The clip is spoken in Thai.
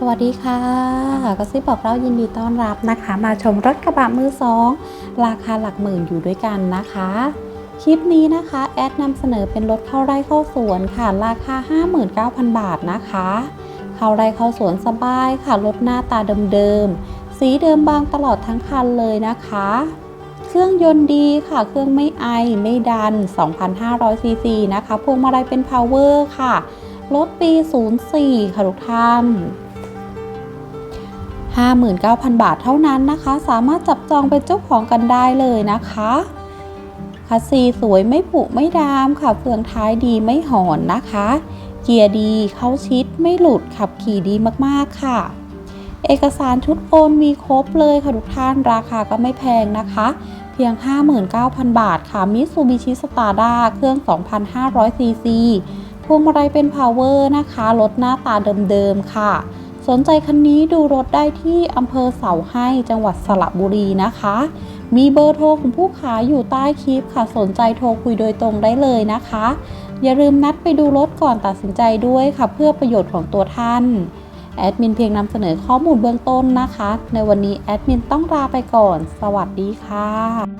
สวัสดีค่ะกระซิบบอกเรายินดีต้อนรับนะคะ มาชมรถกระบะมือสองราคาหลักหมื่นอยู่ด้วยกันนะคะ คลิปนี้นะคะแอดนำเสนอเป็นรถเข้าไร่เข้าสวนค่ะ ราคา 59,000 บาทนะคะ เข้าไร่เข้าสวนสบายค่ะรถหน้าตาเดิมๆสีเดิมบางตลอดทั้งคันเลยนะคะ เครื่องยนต์ดีค่ะ เครื่องไม่ไอไม่ดัน 2,500ซีซีนะคะพวงมาลัยเป็น power ค่ะรถปี 04 ค่ะทุกท่าน 59,000 บาทเท่านั้นนะคะ สามารถจับจองเป็นเจ้าของกันได้เลยนะคะคัสซีสวยไม่ผุไม่ดามค่ะเฟืองท้ายดีไม่หอนนะคะ เกียร์ดีเข้าชิดไม่หลุดขับขี่ดีมากๆค่ะ เอกสารชุดโอนมีครบเลยค่ะทุกท่านราคาก็ไม่แพงนะคะ เพียง 59,000 บาทค่ะมิซูบิชิสตาร์ด้าเครื่อง 2,500ซีซีพวงมาลัยเป็น power นะคะรถหน้าตาเดิมๆค่ะ สนใจคันนี้ดูรถได้ที่อำเภอเสาให้จังหวัดสระบุรีนะคะ มีเบอร์โทรของผู้ขายอยู่ใต้คลิปค่ะ สนใจโทรคุยโดยตรงได้เลยนะคะ อย่าลืมนัดไปดูรถก่อนตัดสินใจด้วยค่ะ เพื่อประโยชน์ของตัวท่านแอดมินเพียงนำเสนอข้อมูลเบื้องต้นนะคะ ในวันนี้แอดมินต้องลาไปก่อน สวัสดีค่ะ